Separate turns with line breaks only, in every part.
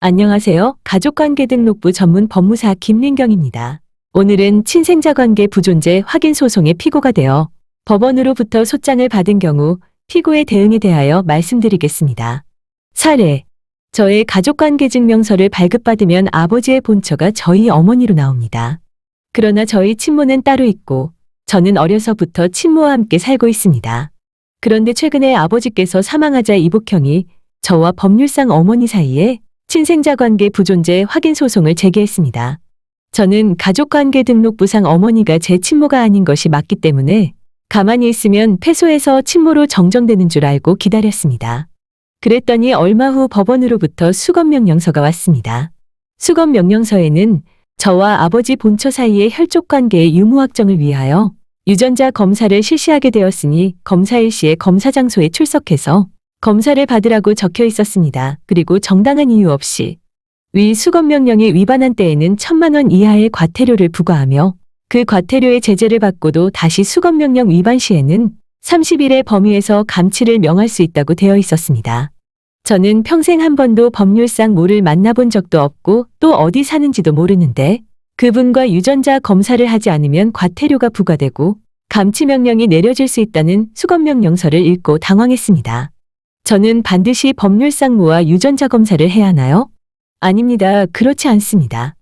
안녕하세요. 가족관계 등록부 전문 법무사 김민경입니다. 오늘은 친생자 관계 부존재 확인 소송의 피고가 되어 법원으로부터 소장을 받은 경우 피고의 대응에 대하여 말씀드리겠습니다. 사례. 저의 가족관계 증명서를 발급받으면 아버지의 본처가 저희 어머니로 나옵니다. 그러나 저희 친모는 따로 있고 저는 어려서부터 친모와 함께 살고 있습니다. 그런데 최근에 아버지께서 사망하자 이복형이 저와 법률상 어머니 사이에 친생자 관계 부존재 확인 소송을 제기했습니다. 저는 가족관계 등록 부상 어머니가 제 친모가 아닌 것이 맞기 때문에 가만히 있으면 패소해서 친모로 정정되는 줄 알고 기다렸습니다. 그랬더니 얼마 후 법원으로부터 수검명령서가 왔습니다. 수검명령서에는 저와 아버지 본처 사이의 혈족 관계의 유무 확정을 위하여 유전자 검사를 실시하게 되었으니 검사 일 시에 검사 장소에 출석해서 검사를 받으라고 적혀 있었습니다. 그리고 정당한 이유 없이 위 수검명령에 위반한 때에는 천만 원 이하의 과태료를 부과하며 그 과태료의 제재를 받고도 다시 수검명령 위반 시에는 30일의 범위에서 감치를 명할 수 있다고 되어 있었습니다. 저는 평생 한 번도 법률상 모를 만나본 적도 없고 또 어디 사는지도 모르는데 그분과 유전자 검사를 하지 않으면 과태료가 부과되고 감치 명령이 내려질 수 있다는 수검 명령서를 읽고 당황했습니다. 저는 반드시 법률상무와 유전자 검사를 해야 하나요? 아닙니다. 그렇지 않습니다.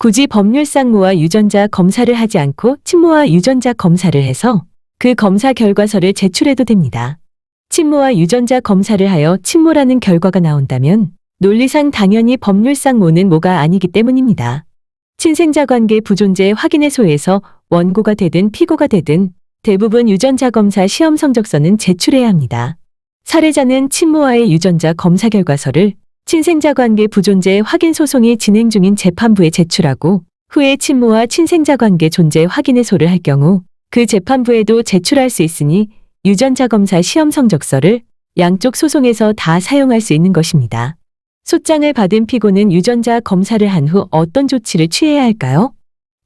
굳이 법률상무와 유전자 검사를 하지 않고 친모와 유전자 검사를 해서 그 검사 결과서를 제출해도 됩니다. 친모와 유전자 검사를 하여 친모라는 결과가 나온다면 논리상 당연히 법률상 모는 모가 아니기 때문입니다. 친생자 관계 부존재 확인의 소에서 원고가 되든 피고가 되든 대부분 유전자 검사 시험 성적서는 제출해야 합니다. 사례자는 친모와의 유전자 검사 결과서를 친생자 관계 부존재 확인 소송이 진행 중인 재판부에 제출하고 후에 친모와 친생자 관계 존재 확인의 소를 할 경우 그 재판부에도 제출할 수 있으니 유전자 검사 시험 성적서를 양쪽 소송에서 다 사용할 수 있는 것입니다. 소장을 받은 피고는 유전자 검사를 한 후 어떤 조치를 취해야 할까요?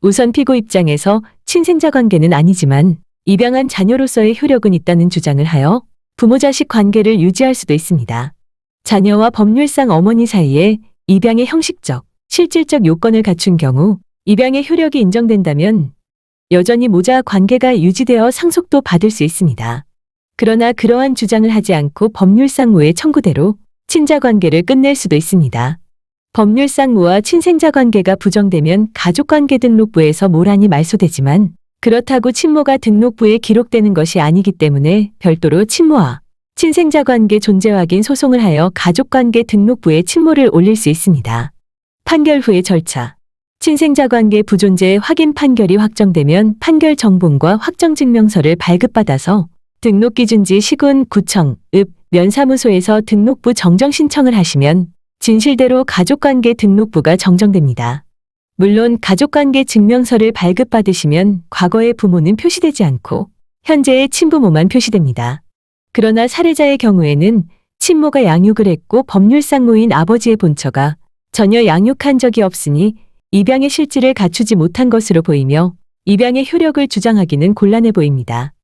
우선 피고 입장에서 친생자 관계는 아니지만 입양한 자녀로서의 효력은 있다는 주장을 하여 부모 자식 관계를 유지할 수도 있습니다. 자녀와 법률상 어머니 사이에 입양의 형식적, 실질적 요건을 갖춘 경우 입양의 효력이 인정된다면 여전히 모자 관계가 유지되어 상속도 받을 수 있습니다. 그러나 그러한 주장을 하지 않고 법률상무의 청구대로 친자 관계를 끝낼 수도 있습니다. 법률상무와 친생자 관계가 부정되면 가족관계 등록부에서 모란이 말소되지만 그렇다고 친모가 등록부에 기록되는 것이 아니기 때문에 별도로 친모와 친생자 관계 존재 확인 소송을 하여 가족관계 등록부에 친모를 올릴 수 있습니다. 판결 후의 절차. 친생자 관계 부존재 확인 판결이 확정되면 판결 정본과 확정 증명서를 발급받아서 등록 기준지 시군, 구청, 읍, 면사무소에서 등록부 정정 신청을 하시면 진실대로 가족관계 등록부가 정정됩니다. 물론 가족관계 증명서를 발급받으시면 과거의 부모는 표시되지 않고 현재의 친부모만 표시됩니다. 그러나 사례자의 경우에는 친모가 양육을 했고 법률상무인 아버지의 본처가 전혀 양육한 적이 없으니 입양의 실질을 갖추지 못한 것으로 보이며 입양의 효력을 주장하기는 곤란해 보입니다.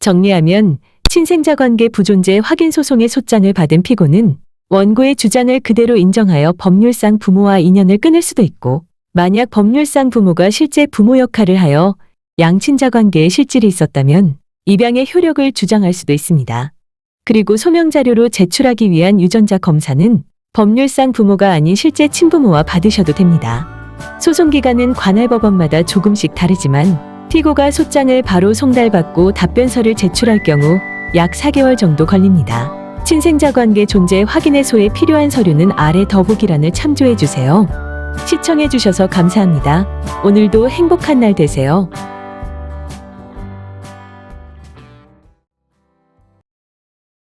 정리하면 친생자 관계 부존재 확인 소송의 소장을 받은 피고는 원고의 주장을 그대로 인정하여 법률상 부모와 인연을 끊을 수도 있고 만약 법률상 부모가 실제 부모 역할을 하여 양친자 관계에 실질이 있었다면 입양의 효력을 주장할 수도 있습니다. 그리고 소명 자료로 제출하기 위한 유전자 검사는 법률상 부모가 아닌 실제 친부모와 받으셔도 됩니다. 소송 기간은 관할 법원마다 조금씩 다르지만 피고가 소장을 바로 송달받고 답변서를 제출할 경우 약 4개월 정도 걸립니다. 친생자 관계 존재 확인의 소에 필요한 서류는 아래 더보기란을 참조해 주세요. 시청해 주셔서 감사합니다. 오늘도 행복한 날 되세요.